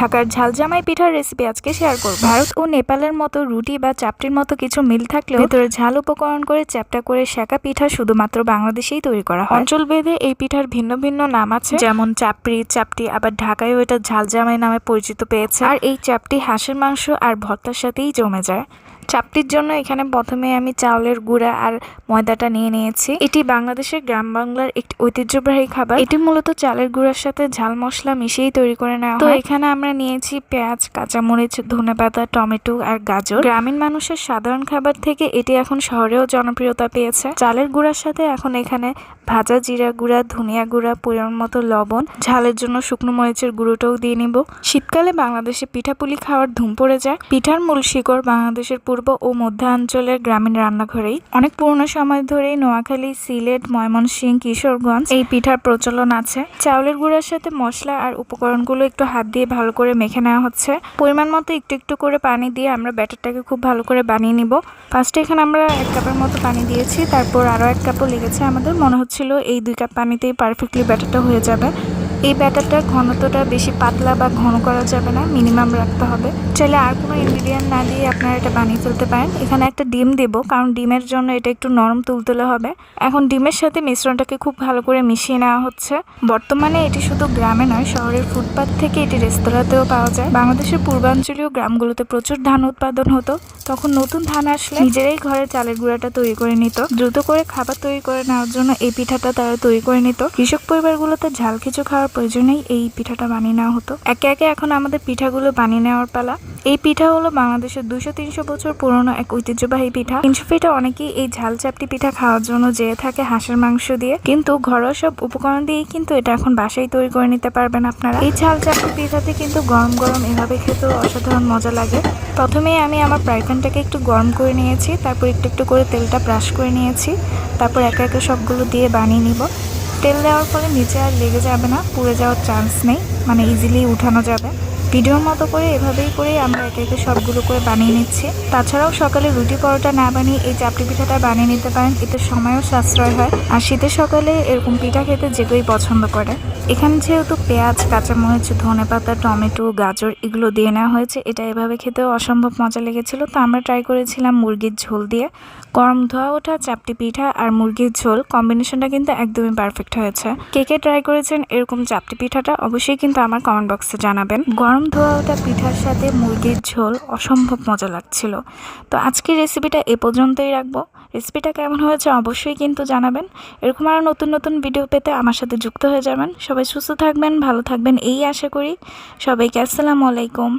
ঢাকার ঝালজামাই পিঠার রেসিপি আজকে শেয়ার করব। ভারত ও নেপালের মতো রুটি বা চাপটির মতো কিছু মিল থাকলে ভেতরে ঝাল উপকরণ করে চ্যাপটা করে শেখা পিঠা শুধুমাত্র বাংলাদেশেই তৈরি করা হয়। অঞ্চল ভেদে এই পিঠার ভিন্ন ভিন্ন নাম আছে। যেমন চাপড়ি চাপটি আবার ঢাকায়ও এটা ঝালজামাই নামে পরিচিত পেয়েছে। আর এই চাপটি হাঁসের মাংস আর ভর্তার সাথেই জমে যায়। চাপটির জন্য এখানে প্রথমে আমি চাউলের গুঁড়া আর ময়দাটা নিয়ে নিয়েছি। এটি বাংলাদেশের গ্রাম বাংলার একটি ঐতিহ্যবাহী খাবার। এটি মূলত চালের গুঁড়ার সাথে ঝাল মশলা মিশিয়েই তৈরি করে নেওয়া হয়। তো এখানে আমরা নিয়েছি পেঁয়াজ কাঁচামরিচ ধনেপাতা টমেটো আর গাজর। গ্রামীণ মানুষের সাধারণ খাবার থেকে এটি এখন শহরেও জনপ্রিয়তা পেয়েছে। চালের গুঁড়ার সাথে এখন এখানে ভাজা জিরা গুঁড়া ধনিয়া গুঁড়া পরিমাণ মতো লবণ ঝালের জন্য শুকনো মরিচের গুঁড়োটাও দিয়ে নিব। শীতকালে বাংলাদেশে পিঠাপুলি খাওয়ার ধুম পড়ে যায়। পিঠার মূল শিকড় বাংলাদেশের পূর্ব ও মধ্যাঞ্চলের গ্রামীণ রান্নাঘরেই। অনেক পুরনো সময় ধরেই নোয়াখালী, সিলেট ময়মনসিং কিশোরগঞ্জ এই পিঠার প্রচলন আছে। চাউলের গুঁড়ার সাথে মশলা আর উপকরণগুলো একটু হাত দিয়ে ভালো করে মেখে নেওয়া হচ্ছে। পরিমাণ মতো একটু একটু করে পানি দিয়ে আমরা ব্যাটারটাকে খুব ভালো করে বানিয়ে নিব। ফার্স্টে এখানে আমরা এক কাপের মতো পানি দিয়েছি, তারপর আরও এক কাপও লেগেছে আমাদের। মনে হচ্ছিল এই দুই কাপ পানিতেই পারফেক্টলি ব্যাটারটা হয়ে যাবে। এই ব্যাটারটার ঘনত্বটা বেশি পাতলা বা ঘন করা যাবে না মিনিমাম রাখতে হবে। চাইলে আর কোনো ইনগ্রিডিয়েন্ট না দিয়ে আপনারা এটা বানিয়ে ফেলতে পারেন। এখানে একটা ডিম দেব, কারণ ডিমের জন্য এটা একটু নরম তুলতুলে হবে। এখন ডিমের সাথে মিশ্রণটাকে খুব ভালো করে মিশিয়ে নেওয়া হচ্ছে। বর্তমানে এটি শুধু গ্রামে নয়, শহরের ফুটপাথ থেকে এটি রেস্তোরাঁতেও পাওয়া যায়। বাংলাদেশের পূর্বাঞ্চলীয় গ্রামগুলোতে প্রচুর ধান উৎপাদন হতো। তখন নতুন ধান আসলে নিজেরাই ঘরে চালের গুঁড়াটা তৈরি করে নিত। দ্রুত করে খাবার তৈরি করে নেওয়ার জন্য এই পিঠাটা তারা তৈরি করে নিত। কৃষক পরিবারগুলোতে ঝাল কিছু খাওয়ার প্রয়োজনেই এই পিঠাটা বানিয়ে নেওয়া হতো। একে একে এখন আমাদের পিঠাগুলো বানিয়ে নেওয়ার পালা। এই পিঠা হলো বাংলাদেশের দুশো তিনশো বছর পুরনো এক ঐতিহ্যবাহী পিঠা। তিনশো পিঠা অনেকেই এই ঝাল চাপটি পিঠা খাওয়ার জন্য যেয়ে থাকে হাঁসের মাংস দিয়ে। কিন্তু ঘরোয়া সব উপকরণ দিয়েই কিন্তু এটা এখন বাসায় তৈরি করে নিতে পারবেন আপনারা। এই ঝাল চাপটি পিঠাতে কিন্তু গরম গরম এভাবে খেতেও অসাধারণ মজা লাগে। প্রথমেই আমি আমার ফ্রাই একটু গরম করে নিয়েছি, তারপর একটু একটু করে তেলটা ব্রাশ করে নিয়েছি, তারপর একে একে সবগুলো দিয়ে বানিয়ে নিব। তেল দেওয়ার ফলে নিচে আর লেগে যাবে না, পুড়ে যাওয়ার চান্স নেই মানে ইজিলি উঠানো যাবে। ভিডিওর মতো করে এভাবেই করে আমরা একে একে সবগুলো করে বানিয়ে নিচ্ছি। তাছাড়াও সকালে রুটি পরোটা না বানিয়ে এই চাপটি পিঠাটা বানিয়ে নিতে পারেন। এতে সময়ও সাশ্রয় হয়। আর শীতের সকালে এরকম পিঠা খেতে যে কেউই পছন্দ করে। এখানে যেহেতু পেঁয়াজ, কাঁচামরিচ ধনে পাতা টমেটো, গাজর এগুলো দিয়ে নেওয়া হয়েছে, এটা এভাবে খেতেও অসম্ভব মজা লেগেছিল। তো আমরা ট্রাই করেছিলাম মুরগির ঝোল দিয়ে। গরম ধোয়া ওঠা চাপটি পিঠা আর মুরগির ঝোল কম্বিনেশনটা কিন্তু একদমই পারফেক্ট হয়েছে। কে কে ট্রাই করেছেন এরকম চাপটি পিঠাটা অবশ্যই কিন্তু আমার কমেন্ট বক্সে জানাবেন। গরম ধোয়া ওটা পিঠার সাথে মুরগির ঝোল অসম্ভব মজা লাগছিল। তো আজকের রেসিপিটা এ পর্যন্তই রাখব। রেসিপিটা কেমন হয়েছে অবশ্যই কিন্তু জানাবেন। এরকম আরও নতুন নতুন ভিডিও পেতে আমার সাথে যুক্ত হয়ে যাবেন। সবাই সুস্থ থাকবেন, ভালো থাকবেন, এই আশা করি। সবাইকে আসসালামু আলাইকুম।